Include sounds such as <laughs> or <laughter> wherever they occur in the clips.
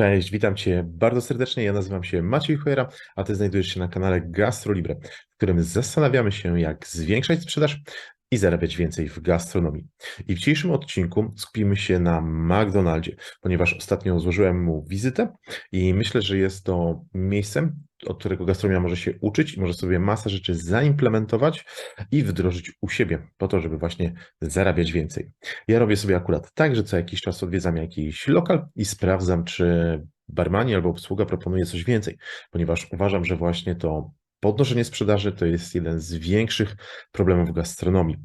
Cześć, witam Cię bardzo serdecznie. Ja nazywam się Maciej Chojera, a Ty znajdujesz się na kanale GastroLibre, w którym zastanawiamy się, jak zwiększać sprzedaż i zarabiać więcej w gastronomii. I w dzisiejszym odcinku skupimy się na McDonaldzie, ponieważ ostatnio złożyłem mu wizytę i myślę, że jest to miejscem, od którego gastronomia może się uczyć i może sobie masę rzeczy zaimplementować i wdrożyć u siebie, po to, żeby właśnie zarabiać więcej. Ja robię sobie akurat tak, że co jakiś czas odwiedzam jakiś lokal i sprawdzam, czy barmani albo obsługa proponuje coś więcej, ponieważ uważam, że właśnie to podnoszenie sprzedaży to jest jeden z większych problemów gastronomii.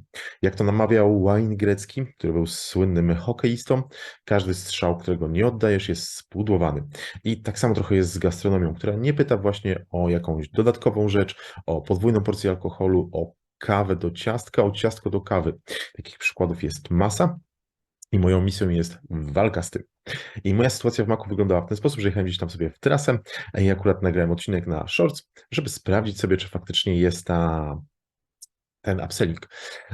Jak to namawiał Wayne Grecki, który był słynnym hokeistą, każdy strzał, którego nie oddajesz, jest spudłowany. I tak samo trochę jest z gastronomią, która nie pyta właśnie o jakąś dodatkową rzecz, o podwójną porcję alkoholu, o kawę do ciastka, o ciastko do kawy. Takich przykładów jest masa. I moją misją jest walka z tym. I moja sytuacja w Macu wyglądała w ten sposób, że jechałem gdzieś tam sobie w trasę i akurat nagrałem odcinek na Shorts, żeby sprawdzić sobie, czy faktycznie jest ta, ten upselling.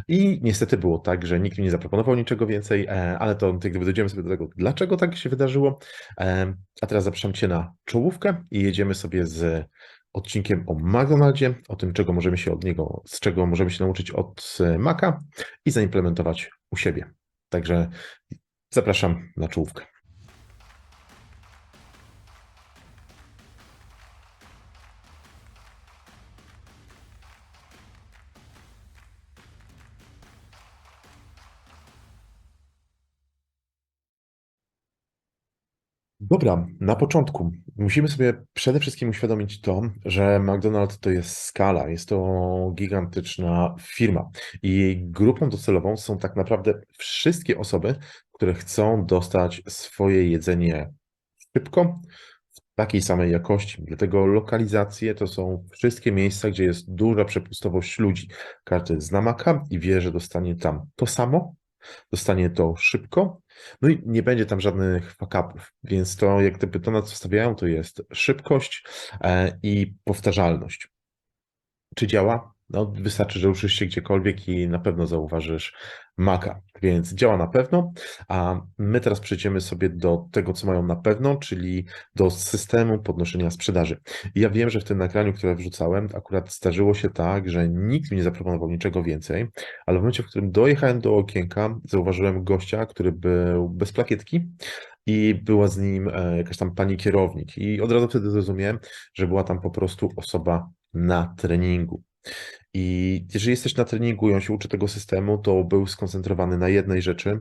I niestety było tak, że nikt mi nie zaproponował niczego więcej, e, ale to gdyby dojdziemy sobie do tego, dlaczego tak się wydarzyło. E, a teraz zapraszam Cię na czołówkę i jedziemy sobie z odcinkiem o McDonaldzie, o tym, czego możemy się od niego, z czego możemy się nauczyć od Maca i zaimplementować u siebie. Także zapraszam na czołówkę. Dobra, na początku musimy sobie przede wszystkim uświadomić to, że McDonald's to jest skala, jest to gigantyczna firma i jej grupą docelową są tak naprawdę wszystkie osoby, które chcą dostać swoje jedzenie szybko, w takiej samej jakości. Dlatego lokalizacje to są wszystkie miejsca, gdzie jest duża przepustowość ludzi. Każdy zna Maka i wie, że dostanie tam to samo, dostanie to szybko, no i nie będzie tam żadnych fuck-upów, więc to jak gdyby to, na co stawiają, to jest szybkość e, i powtarzalność. Czy działa? No, wystarczy, że uczysz się gdziekolwiek i na pewno zauważysz Maca, więc działa na pewno, a my teraz przejdziemy sobie do tego, co mają na pewno, czyli do systemu podnoszenia sprzedaży. I ja wiem, że w tym nagraniu, które wrzucałem, akurat zdarzyło się tak, że nikt mi nie zaproponował niczego więcej, ale w momencie, w którym dojechałem do okienka, zauważyłem gościa, który był bez plakietki i była z nim e, jakaś tam pani kierownik i od razu wtedy zrozumiałem, że była tam po prostu osoba na treningu. I jeżeli jesteś na treningu i on się uczy tego systemu, to był skoncentrowany na jednej rzeczy.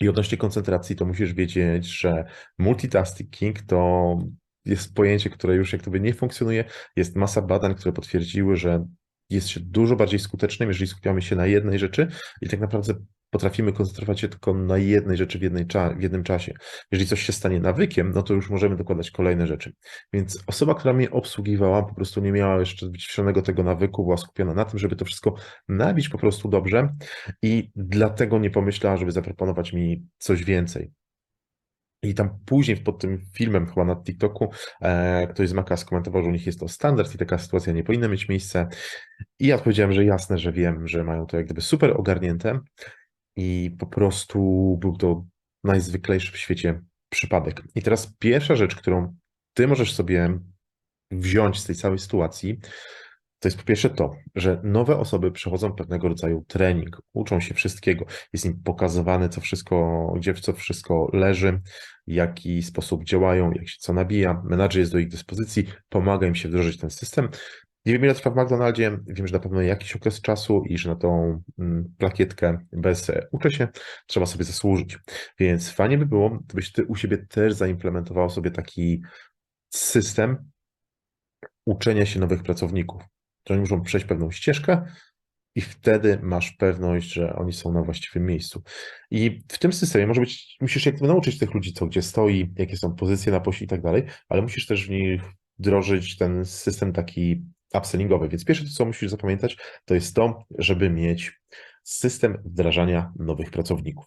I odnośnie koncentracji, to musisz wiedzieć, że multitasking to jest pojęcie, które już jak gdyby nie funkcjonuje. Jest masa badań, które potwierdziły, że jest się dużo bardziej skutecznym, jeżeli skupiamy się na jednej rzeczy i tak naprawdę potrafimy koncentrować się tylko na jednej rzeczy w, jednej w jednym czasie. Jeżeli coś się stanie nawykiem, no to już możemy dokładać kolejne rzeczy. Więc osoba, która mnie obsługiwała, po prostu nie miała jeszcze wyćwiczonego tego nawyku, była skupiona na tym, żeby to wszystko nabić po prostu dobrze i dlatego nie pomyślała, żeby zaproponować mi coś więcej. I tam później pod tym filmem, chyba na TikToku, e, ktoś z Maka skomentował, że u nich jest to standard i taka sytuacja nie powinna mieć miejsca. I ja odpowiedziałem, że jasne, że wiem, że mają to jak gdyby super ogarnięte i po prostu był to najzwyklejszy w świecie przypadek. I teraz pierwsza rzecz, którą ty możesz sobie wziąć z tej całej sytuacji, to jest po pierwsze to, że nowe osoby przechodzą pewnego rodzaju trening, uczą się wszystkiego, jest im pokazywane, co wszystko, gdzie co wszystko leży, w jaki sposób działają, jak się co nabija, menadżer jest do ich dyspozycji, pomaga im się wdrożyć ten system. Nie wiem, ile w McDonaldzie, wiem, że na pewno jakiś okres czasu i że na tą mm, plakietkę bez e, uczę się trzeba sobie zasłużyć. Więc fajnie by było, gdybyś ty u siebie też zaimplementował sobie taki system uczenia się nowych pracowników że oni muszą przejść pewną ścieżkę i wtedy masz pewność, że oni są na właściwym miejscu. I w tym systemie może być, musisz jakby nauczyć tych ludzi, co gdzie stoi, jakie są pozycje na posi i tak dalej, ale musisz też w nich wdrożyć ten system taki upsellingowy. Więc pierwsze, co musisz zapamiętać, to jest to, żeby mieć system wdrażania nowych pracowników.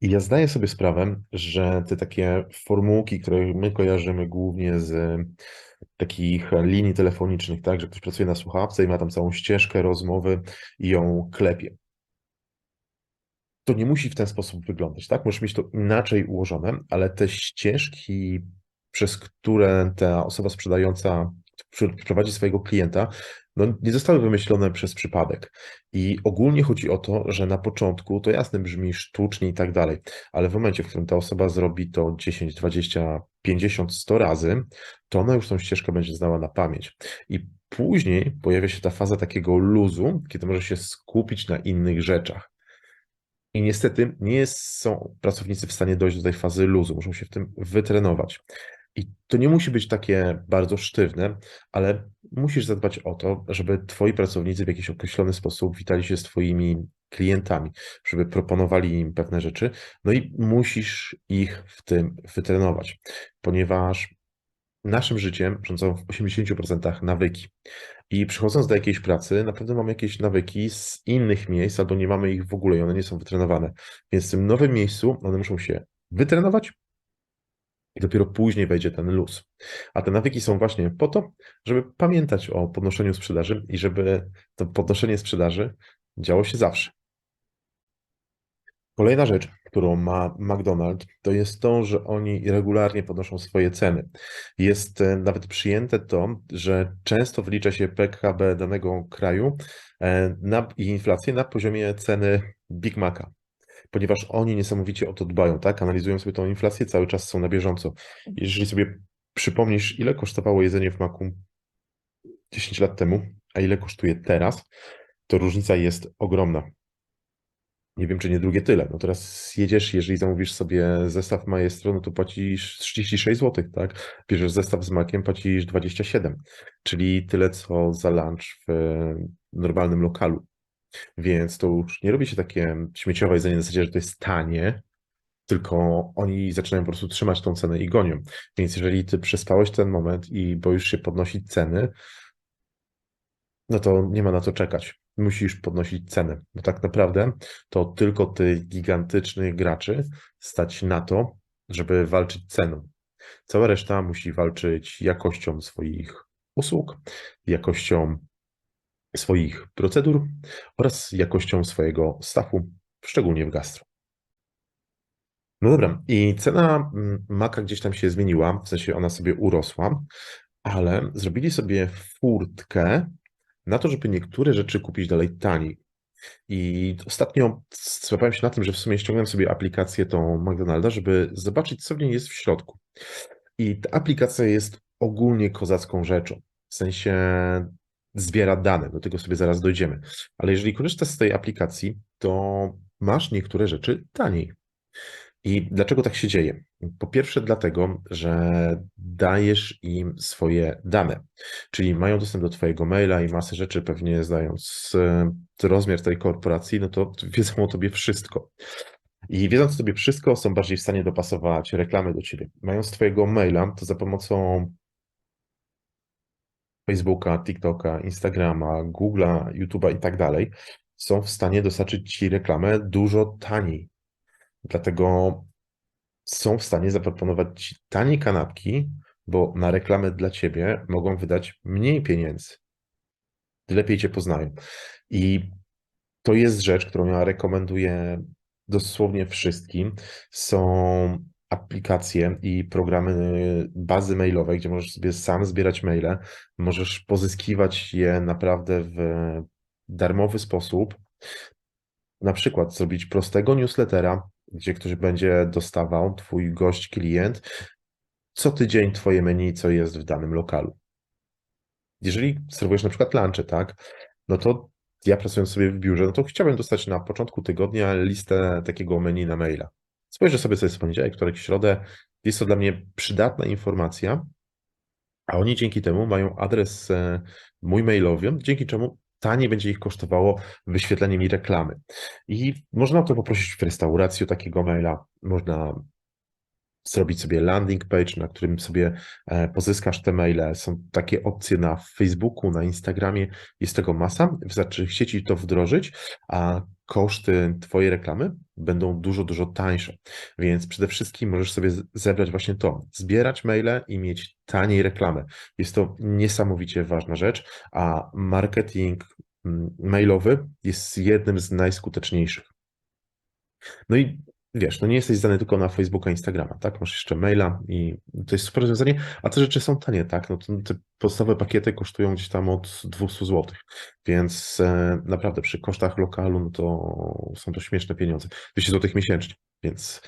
I ja zdaję sobie sprawę, że te takie formułki, które my kojarzymy głównie z takich linii telefonicznych, tak, że ktoś pracuje na słuchawce i ma tam całą ścieżkę rozmowy i ją klepie. To nie musi w ten sposób wyglądać, tak? Możesz mieć to inaczej ułożone, ale te ścieżki przez które ta osoba sprzedająca prowadzi swojego klienta, no, nie zostały wymyślone przez przypadek. I ogólnie chodzi o to, że na początku to jasne brzmi sztucznie i tak dalej, ale w momencie, w którym ta osoba zrobi to 10, 20, 50, 100 razy, to ona już tą ścieżkę będzie znała na pamięć. I później pojawia się ta faza takiego luzu, kiedy może się skupić na innych rzeczach. I niestety nie są pracownicy w stanie dojść do tej fazy luzu, muszą się w tym wytrenować. I to nie musi być takie bardzo sztywne, ale musisz zadbać o to, żeby twoi pracownicy w jakiś określony sposób witali się z twoimi klientami, żeby proponowali im pewne rzeczy, no i musisz ich w tym wytrenować, ponieważ naszym życiem rządzą w 80% nawyki. I przychodząc do jakiejś pracy, na pewno mamy jakieś nawyki z innych miejsc, albo nie mamy ich w ogóle i one nie są wytrenowane. Więc w tym nowym miejscu one muszą się wytrenować, i dopiero później wejdzie ten luz. A te nawyki są właśnie po to, żeby pamiętać o podnoszeniu sprzedaży i żeby to podnoszenie sprzedaży działo się zawsze. Kolejna rzecz, którą ma McDonald's, to jest to, że oni regularnie podnoszą swoje ceny. Jest e, nawet przyjęte to, że często wylicza się PKB danego kraju e, i inflację na poziomie ceny Big Maca ponieważ oni niesamowicie o to dbają, tak? Analizują sobie tą inflację, cały czas są na bieżąco. Jeżeli sobie przypomnisz, ile kosztowało jedzenie w maku 10 lat temu, a ile kosztuje teraz, to różnica jest ogromna. Nie wiem, czy nie drugie tyle. No teraz jedziesz, jeżeli zamówisz sobie zestaw Maestro, no to płacisz 36 zł, tak? Bierzesz zestaw z makiem, płacisz 27, czyli tyle co za lunch w normalnym lokalu. Więc to już nie robi się takie śmieciowe jedzenie na zasadzie, że to jest tanie, tylko oni zaczynają po prostu trzymać tą cenę i gonią. Więc jeżeli ty przespałeś ten moment i boisz się podnosić ceny, no to nie ma na to czekać. Musisz podnosić cenę, bo tak naprawdę to tylko tych gigantycznych graczy stać na to, żeby walczyć ceną. Cała reszta musi walczyć jakością swoich usług, jakością swoich procedur oraz jakością swojego staffu, szczególnie w gastro. No dobra, i cena mm, maka gdzieś tam się zmieniła, w sensie ona sobie urosła, ale zrobili sobie furtkę na to, żeby niektóre rzeczy kupić dalej taniej. I ostatnio złapałem się na tym, że w sumie ściągnąłem sobie aplikację tą McDonalda, żeby zobaczyć, co w niej jest w środku. I ta aplikacja jest ogólnie kozacką rzeczą. W sensie zbiera dane, do tego sobie zaraz dojdziemy. Ale jeżeli korzystasz z tej aplikacji, to masz niektóre rzeczy taniej. I dlaczego tak się dzieje? Po pierwsze, dlatego, że dajesz im swoje dane, czyli mają dostęp do Twojego maila i masę rzeczy, pewnie znając rozmiar tej korporacji, no to wiedzą o Tobie wszystko. I wiedząc o Tobie wszystko, są bardziej w stanie dopasować reklamy do Ciebie. Mając Twojego maila, to za pomocą Facebooka, TikToka, Instagrama, Google'a, YouTube'a i tak dalej, są w stanie dostarczyć Ci reklamę dużo taniej. Dlatego są w stanie zaproponować Ci tanie kanapki, bo na reklamę dla Ciebie mogą wydać mniej pieniędzy. Lepiej Cię poznają. I to jest rzecz, którą ja rekomenduję dosłownie wszystkim. Są aplikacje i programy bazy mailowe, gdzie możesz sobie sam zbierać maile, możesz pozyskiwać je naprawdę w darmowy sposób. Na przykład zrobić prostego newslettera, gdzie ktoś będzie dostawał, twój gość, klient, co tydzień twoje menu, co jest w danym lokalu. Jeżeli serwujesz na przykład lunchy, tak, no to ja pracując sobie w biurze, no to chciałbym dostać na początku tygodnia listę takiego menu na maila. Spojrzę sobie, co jest w poniedziałek, wtorek, środę. Jest to dla mnie przydatna informacja, a oni dzięki temu mają adres e, mój mailowy, dzięki czemu taniej będzie ich kosztowało wyświetlenie mi reklamy. I można to poprosić w restauracji o takiego maila, można zrobić sobie landing page, na którym sobie e, pozyskasz te maile. Są takie opcje na Facebooku, na Instagramie, jest tego masa. Wystarczy chcieć to wdrożyć, a koszty Twojej reklamy będą dużo, dużo tańsze. Więc przede wszystkim możesz sobie zebrać właśnie to, zbierać maile i mieć taniej reklamę. Jest to niesamowicie ważna rzecz, a marketing mm, mailowy jest jednym z najskuteczniejszych. No i Wiesz, no nie jesteś zdany tylko na Facebooka, Instagrama, tak? Masz jeszcze maila i to jest super rozwiązanie, a te rzeczy są tanie, tak? No te podstawowe pakiety kosztują gdzieś tam od 200 zł, więc e, naprawdę przy kosztach lokalu, no to są to śmieszne pieniądze. 200 zł miesięcznie, więc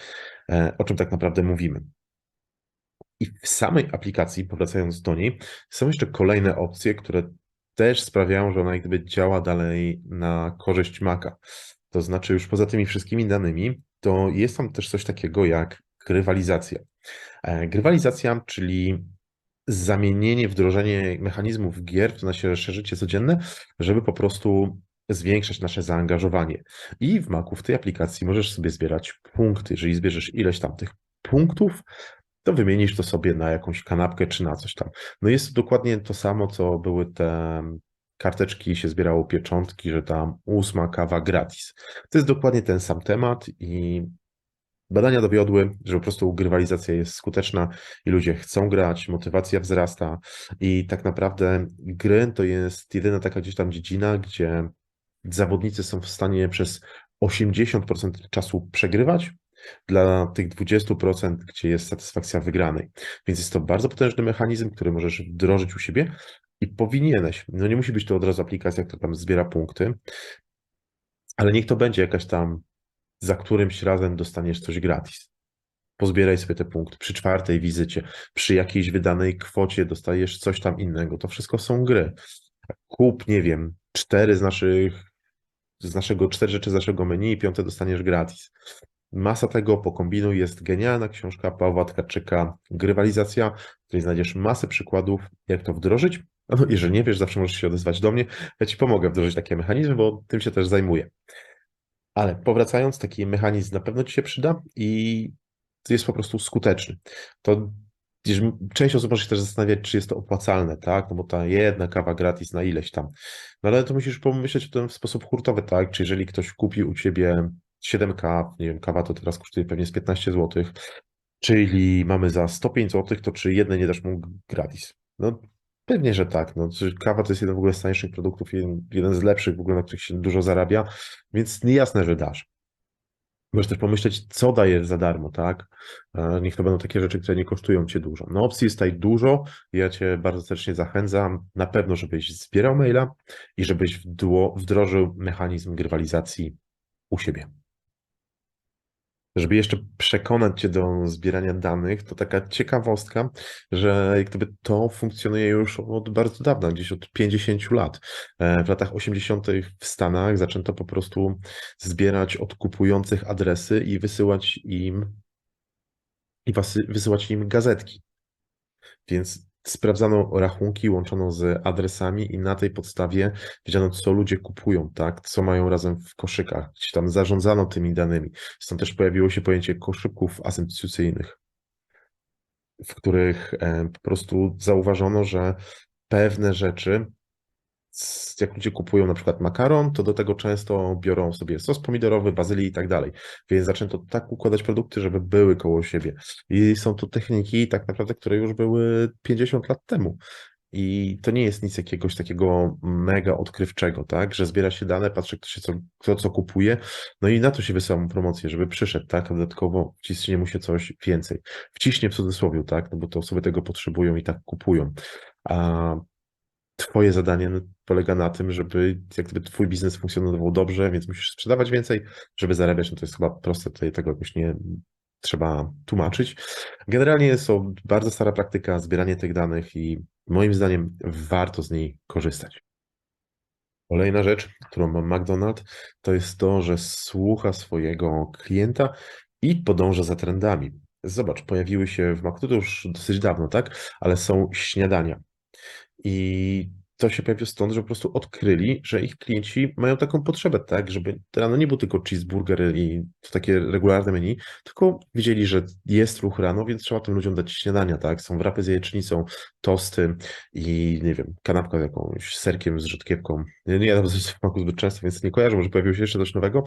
e, o czym tak naprawdę mówimy? I w samej aplikacji, powracając do niej, są jeszcze kolejne opcje, które też sprawiają, że ona jak gdyby działa dalej na korzyść Maca. To znaczy, już poza tymi wszystkimi danymi, to jest tam też coś takiego jak grywalizacja. E, grywalizacja, czyli zamienienie, wdrożenie mechanizmów gier w nasze życie codzienne, żeby po prostu zwiększać nasze zaangażowanie. I w Macu, w tej aplikacji możesz sobie zbierać punkty. Jeżeli zbierzesz ileś tam tych punktów, to wymienisz to sobie na jakąś kanapkę czy na coś tam. No jest to dokładnie to samo, co były te karteczki, się zbierało pieczątki, że tam ósma kawa gratis. To jest dokładnie ten sam temat i badania dowiodły, że po prostu grywalizacja jest skuteczna i ludzie chcą grać, motywacja wzrasta i tak naprawdę gry to jest jedyna taka gdzieś tam dziedzina, gdzie zawodnicy są w stanie przez 80% czasu przegrywać, dla tych 20%, gdzie jest satysfakcja wygranej. Więc jest to bardzo potężny mechanizm, który możesz wdrożyć u siebie i powinieneś. No nie musi być to od razu aplikacja, która tam zbiera punkty, ale niech to będzie jakaś tam, za którymś razem dostaniesz coś gratis. Pozbieraj sobie te punkty. Przy czwartej wizycie, przy jakiejś wydanej kwocie dostajesz coś tam innego. To wszystko są gry. Kup, nie wiem, cztery z naszych, z naszego, cztery rzeczy z naszego menu i piąte dostaniesz gratis. Masa tego pokombinuj jest genialna książka Pawła Tkaczyka Grywalizacja, w której znajdziesz masę przykładów, jak to wdrożyć. No, jeżeli nie wiesz, zawsze możesz się odezwać do mnie. Ja Ci pomogę wdrożyć takie mechanizmy, bo tym się też zajmuję. Ale powracając, taki mechanizm na pewno Ci się przyda i jest po prostu skuteczny. To część osób może się też zastanawiać, czy jest to opłacalne, tak? No bo ta jedna kawa gratis na ileś tam. No ale to musisz pomyśleć o tym w sposób hurtowy, tak? Czy jeżeli ktoś kupi u Ciebie 7 kaw, nie wiem, kawa to teraz kosztuje pewnie z 15 zł, czyli mamy za 105 zł, to czy jedne nie dasz mu gratis? No pewnie, że tak. No, kawa to jest jeden w ogóle z tańszych produktów, jeden, jeden z lepszych w ogóle, na których się dużo zarabia, więc niejasne, że dasz. Możesz też pomyśleć, co dajesz za darmo, tak? Niech to będą takie rzeczy, które nie kosztują cię dużo. No opcji jest tutaj dużo. Ja cię bardzo serdecznie zachęcam na pewno, żebyś zbierał maila i żebyś wdrożył mechanizm grywalizacji u siebie. Żeby jeszcze przekonać Cię do zbierania danych, to taka ciekawostka, że jak gdyby to funkcjonuje już od bardzo dawna, gdzieś od 50 lat. E, w latach 80. w Stanach zaczęto po prostu zbierać od kupujących adresy i wysyłać im i wysyłać im gazetki. Więc sprawdzano rachunki, łączono z adresami i na tej podstawie wiedziano, co ludzie kupują, tak, co mają razem w koszykach, gdzieś tam zarządzano tymi danymi. Stąd też pojawiło się pojęcie koszyków asyncjucyjnych, w których e, po prostu zauważono, że pewne rzeczy jak ludzie kupują na przykład makaron, to do tego często biorą sobie sos pomidorowy, bazylii i tak dalej. Więc zaczęto tak układać produkty, żeby były koło siebie. I są to techniki tak naprawdę, które już były 50 lat temu. I to nie jest nic jakiegoś takiego mega odkrywczego, tak? Że zbiera się dane, patrzy kto, się co, kto co kupuje, no i na to się wysyła mu promocję, żeby przyszedł, tak? A dodatkowo wciśnie mu się coś więcej. Wciśnie w cudzysłowie, tak? No bo to osoby tego potrzebują i tak kupują. A Twoje zadanie polega na tym, żeby jak gdyby twój biznes funkcjonował dobrze, więc musisz sprzedawać więcej, żeby zarabiać. No to jest chyba proste, tutaj tego jakoś nie trzeba tłumaczyć. Generalnie jest to bardzo stara praktyka, zbieranie tych danych i moim zdaniem warto z niej korzystać. Kolejna rzecz, którą ma McDonald's, to jest to, że słucha swojego klienta i podąża za trendami. Zobacz, pojawiły się w McDonald's już dosyć dawno, tak? Ale są śniadania. I to się pojawiło stąd, że po prostu odkryli, że ich klienci mają taką potrzebę, tak, żeby rano nie był tylko cheeseburger i takie regularne menu, tylko widzieli, że jest ruch rano, więc trzeba tym ludziom dać śniadania, tak, są wrapy z jajecznicą, tosty i nie wiem, kanapka z jakąś serkiem, z rzodkiewką. Nie, jadam smaku zbyt często, więc nie kojarzę, może pojawiło się jeszcze coś nowego,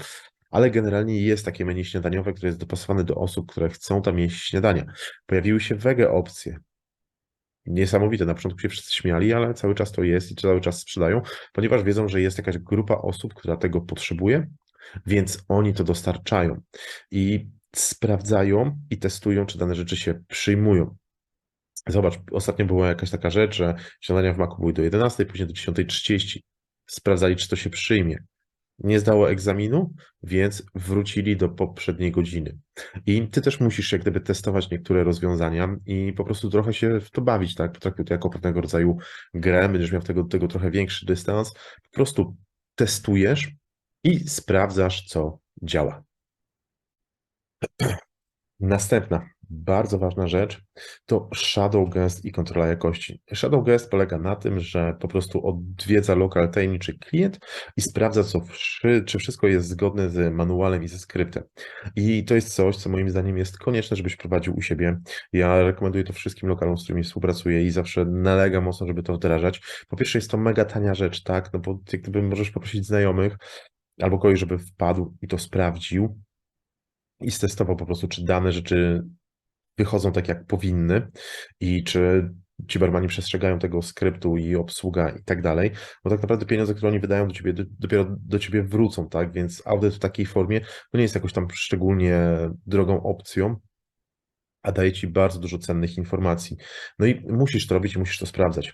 ale generalnie jest takie menu śniadaniowe, które jest dopasowane do osób, które chcą tam jeść śniadania. Pojawiły się wege opcje, niesamowite. Na początku się wszyscy śmiali, ale cały czas to jest i cały czas sprzedają, ponieważ wiedzą, że jest jakaś grupa osób, która tego potrzebuje, więc oni to dostarczają. I sprawdzają i testują, czy dane rzeczy się przyjmują. Zobacz, ostatnio była jakaś taka rzecz, że śniadania w Macu były do 11, później do 10.30. Sprawdzali, czy to się przyjmie. Nie zdało egzaminu, więc wrócili do poprzedniej godziny. I ty też musisz jak gdyby testować niektóre rozwiązania i po prostu trochę się w to bawić, tak? Potraktuj to jako pewnego rodzaju grę, będziesz miał tego, tego trochę większy dystans. Po prostu testujesz i sprawdzasz, co działa. <clears throat> Następna bardzo ważna rzecz to shadow guest i kontrola jakości. Shadow guest polega na tym, że po prostu odwiedza lokal tajemniczy klient i sprawdza, co, czy wszystko jest zgodne z manualem i ze skryptem. I to jest coś, co moim zdaniem jest konieczne, żebyś prowadził u siebie. Ja rekomenduję to wszystkim lokalom, z którymi współpracuję i zawsze nalegam mocno, żeby to wdrażać. Po pierwsze jest to mega tania rzecz, tak? No bo jak gdyby możesz poprosić znajomych albo kogoś, żeby wpadł i to sprawdził i stestował po prostu, czy dane rzeczy wychodzą tak, jak powinny i czy ci barmani przestrzegają tego skryptu i obsługa i tak dalej, bo tak naprawdę pieniądze, które oni wydają do ciebie, dopiero do ciebie wrócą, tak, więc audyt w takiej formie to nie jest jakoś tam szczególnie drogą opcją, a daje ci bardzo dużo cennych informacji. No i musisz to robić i musisz to sprawdzać.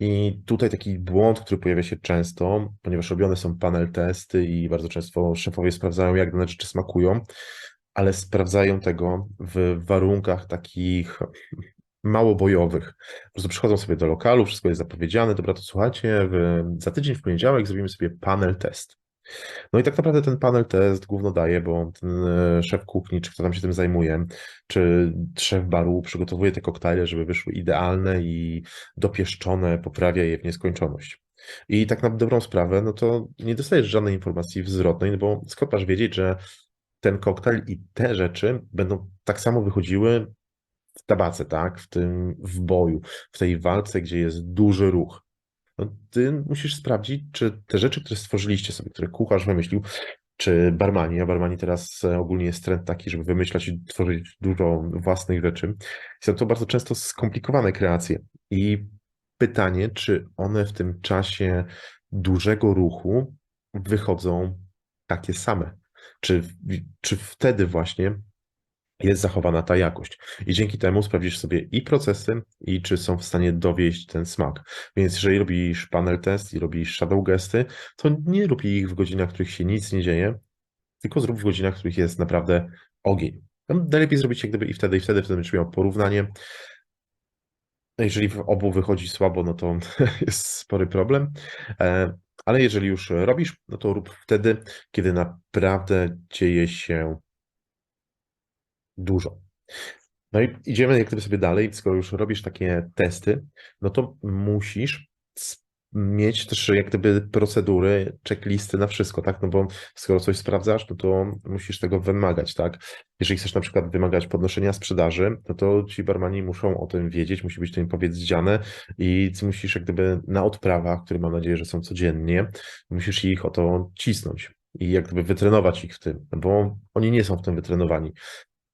I tutaj taki błąd, który pojawia się często, ponieważ robione są panel testy i bardzo często szefowie sprawdzają, jak dane rzeczy smakują, ale sprawdzają tego w warunkach takich mało bojowych. Po prostu przychodzą sobie do lokalu, wszystko jest zapowiedziane, dobra, to słuchajcie, w, za tydzień w poniedziałek zrobimy sobie panel test. No i tak naprawdę ten panel test główno daje, bo ten e, szef kuchni, czy kto tam się tym zajmuje, czy szef baru przygotowuje te koktajle, żeby wyszły idealne i dopieszczone, poprawia je w nieskończoność. I tak na dobrą sprawę, no to nie dostajesz żadnej informacji zwrotnej, no bo skąd masz wiedzieć, że ten koktajl i te rzeczy będą tak samo wychodziły w tabace, tak? W tym w boju, w tej walce, gdzie jest duży ruch. No, ty musisz sprawdzić, czy te rzeczy, które stworzyliście sobie, które kucharz wymyślił, czy barmani, a barmani teraz e, ogólnie jest trend taki, żeby wymyślać i tworzyć dużo własnych rzeczy. Są to bardzo często skomplikowane kreacje i pytanie, czy one w tym czasie dużego ruchu wychodzą takie same czy, czy wtedy właśnie jest zachowana ta jakość. I dzięki temu sprawdzisz sobie i procesy, i czy są w stanie dowieść ten smak. Więc jeżeli robisz panel test i robisz shadow gesty, to nie rób ich w godzinach, w których się nic nie dzieje, tylko zrób w godzinach, w których jest naprawdę ogień. Najlepiej zrobić jak gdyby i wtedy, i wtedy, wtedy będziesz miał porównanie. Jeżeli w obu wychodzi słabo, no to <laughs> jest spory problem. Ale jeżeli już robisz, no to rób wtedy, kiedy naprawdę dzieje się dużo. No i idziemy jak gdyby sobie dalej, skoro już robisz takie testy, no to musisz mieć też jak gdyby procedury, checklisty na wszystko, tak? No bo skoro coś sprawdzasz, no to musisz tego wymagać, tak? Jeżeli chcesz na przykład wymagać podnoszenia sprzedaży, no to ci barmani muszą o tym wiedzieć, musi być to im powiedziane i musisz jak gdyby na odprawach, które mam nadzieję, że są codziennie, musisz ich o to cisnąć i jak gdyby wytrenować ich w tym, no bo oni nie są w tym wytrenowani.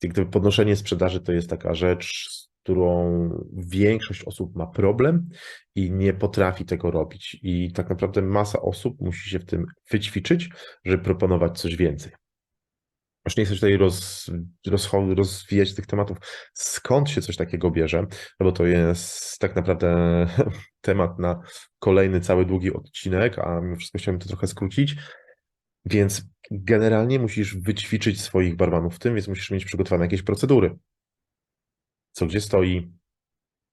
Jak gdyby podnoszenie sprzedaży to jest taka rzecz, którą większość osób ma problem i nie potrafi tego robić. I tak naprawdę masa osób musi się w tym wyćwiczyć, żeby proponować coś więcej. Już nie chcę tutaj roz, roz, rozwijać tych tematów, skąd się coś takiego bierze, no bo to jest tak naprawdę <laughs> temat na kolejny cały długi odcinek, a mimo wszystko chciałbym to trochę skrócić. Więc generalnie musisz wyćwiczyć swoich barmanów w tym, więc musisz mieć przygotowane jakieś procedury co gdzie stoi,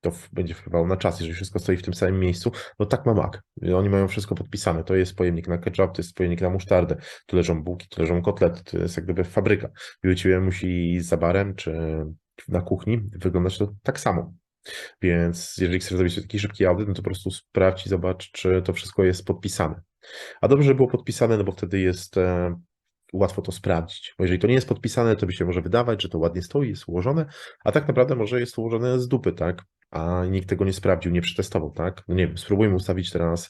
to będzie wpływało na czas. Jeżeli wszystko stoi w tym samym miejscu, no tak ma Mac. Oni mają wszystko podpisane. To jest pojemnik na ketchup, to jest pojemnik na musztardę, tu leżą bułki, tu leżą kotlety, to jest jak gdyby fabryka. Ciebie musi za barem czy na kuchni wyglądać to tak samo. Więc jeżeli chcesz zrobić taki szybki audyt, no to po prostu sprawdź i zobacz, czy to wszystko jest podpisane. A dobrze, żeby było podpisane, no bo wtedy jest e, łatwo to sprawdzić. Bo jeżeli to nie jest podpisane, to by się może wydawać, że to ładnie stoi, jest ułożone, a tak naprawdę może jest ułożone z dupy, tak? A nikt tego nie sprawdził, nie przetestował, tak? No nie wiem, spróbujmy ustawić teraz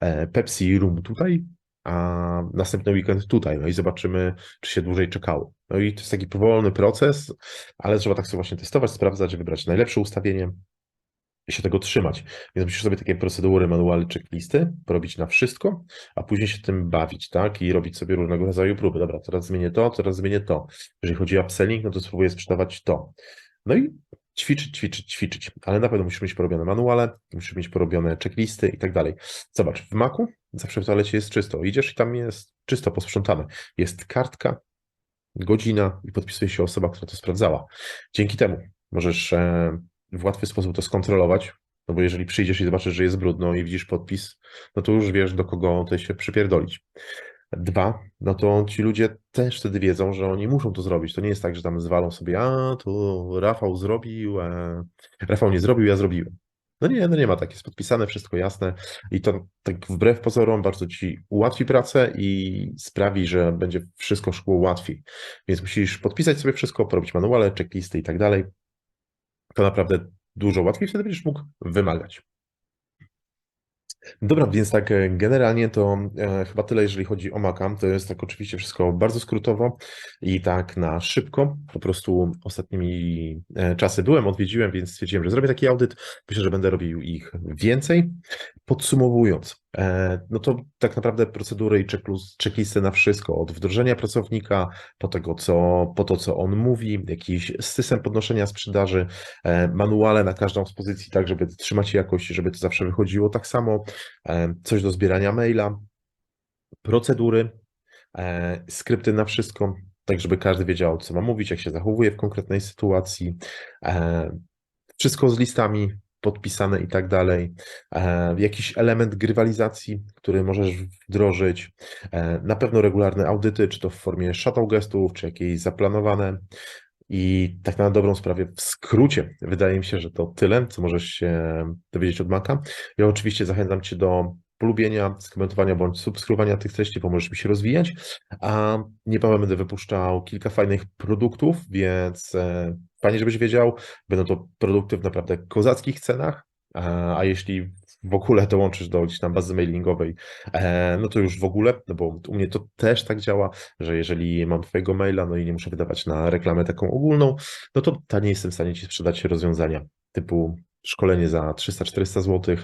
e, Pepsi Room tutaj, a następny weekend tutaj, no i zobaczymy, czy się dłużej czekało. No i to jest taki powolny proces, ale trzeba tak sobie właśnie testować, sprawdzać, wybrać najlepsze ustawienie się tego trzymać. Więc musisz sobie takie procedury, manualy, checklisty porobić na wszystko, a później się tym bawić, tak? I robić sobie różnego rodzaju próby. Dobra, teraz zmienię to, teraz zmienię to. Jeżeli chodzi o upselling, no to spróbuję sprzedawać to. No i ćwiczyć, ćwiczyć, ćwiczyć, ale na pewno musisz mieć porobione manuale, musisz mieć porobione checklisty i tak dalej. Zobacz, w Macu zawsze w toalecie jest czysto. Idziesz i tam jest czysto posprzątane. Jest kartka, godzina i podpisuje się osoba, która to sprawdzała. Dzięki temu możesz e, w łatwy sposób to skontrolować, no bo jeżeli przyjdziesz i zobaczysz, że jest brudno i widzisz podpis, no to już wiesz, do kogo tutaj się przypierdolić. Dwa, no to ci ludzie też wtedy wiedzą, że oni muszą to zrobić. To nie jest tak, że tam zwalą sobie, a to Rafał zrobił, a Rafał nie zrobił, ja zrobiłem. No nie, no nie ma tak, jest podpisane, wszystko jasne i to tak wbrew pozorom bardzo ci ułatwi pracę i sprawi, że będzie wszystko szło łatwiej. Więc musisz podpisać sobie wszystko, porobić manuale, checklisty i tak dalej. To naprawdę dużo łatwiej, wtedy będziesz mógł wymagać. Dobra, więc tak e, generalnie to e, chyba tyle, jeżeli chodzi o Maca. To jest tak oczywiście wszystko bardzo skrótowo i tak na szybko. Po prostu ostatnimi e, czasy byłem, odwiedziłem, więc stwierdziłem, że zrobię taki audyt. Myślę, że będę robił ich więcej. Podsumowując, no to tak naprawdę procedury i checklist- checklisty na wszystko, od wdrożenia pracownika, po tego, co, po to, co on mówi, jakiś system podnoszenia sprzedaży, e, manuale na każdą z pozycji, tak żeby trzymać jakość, żeby to zawsze wychodziło tak samo, e, coś do zbierania maila, procedury, e, skrypty na wszystko, tak żeby każdy wiedział, co ma mówić, jak się zachowuje w konkretnej sytuacji, e, wszystko z listami podpisane i tak dalej, e, jakiś element grywalizacji, który możesz wdrożyć, e, na pewno regularne audyty, czy to w formie shadow gestów, czy jakieś zaplanowane, i tak na dobrą sprawę, w skrócie, wydaje mi się, że to tyle, co możesz się dowiedzieć od Maka. Ja oczywiście zachęcam Cię do polubienia, skomentowania bądź subskrybowania tych treści, pomożesz mi się rozwijać. A niebawem będę wypuszczał kilka fajnych produktów, więc e, fajnie, żebyś wiedział, będą to produkty w naprawdę kozackich cenach, a, a jeśli w ogóle dołączysz do gdzieś tam bazy mailingowej, e, no to już w ogóle, no bo u mnie to też tak działa, że jeżeli mam Twojego maila, no i nie muszę wydawać na reklamę taką ogólną, no to taniej jestem w stanie Ci sprzedać rozwiązania typu szkolenie za 300-400 zł,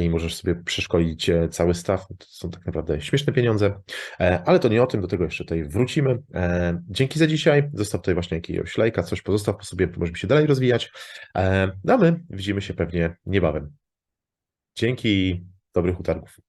i możesz sobie przeszkolić e, cały staff, no to są tak naprawdę śmieszne pieniądze, e, ale to nie o tym, do tego jeszcze tutaj wrócimy. E, Dzięki za dzisiaj, zostaw tutaj właśnie jakiegoś lajka, coś pozostaw po sobie, możemy się dalej rozwijać, no a my widzimy się pewnie niebawem. Dzięki, dobrych utargów.